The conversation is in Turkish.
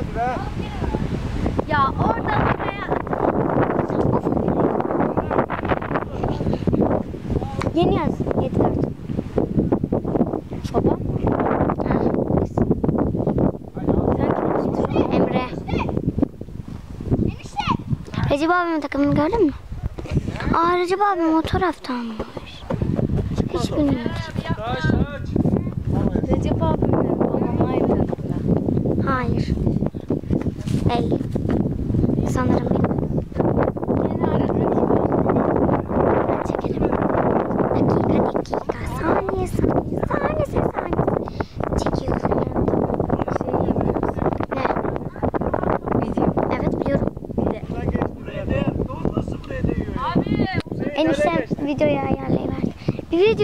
Emre. Ya oradan buraya. Yeni yaz. 7 4. Baba. Emre. Recep abimin takımını gördün mü? Aa Recep abim o taraftanmış. Hiç taş. Recep abimle babam aynı takımda. Hayır. Belli. Sanırım. Çekelim. Dakika dakika. Saniye saniye. Saniye saniye. Çekiyorum. Ne? Evet biliyorum. Bir de. Buraya değer. Nasıl buraya değiyor? ya? Enişte videoyu ayarlayıver. Bir video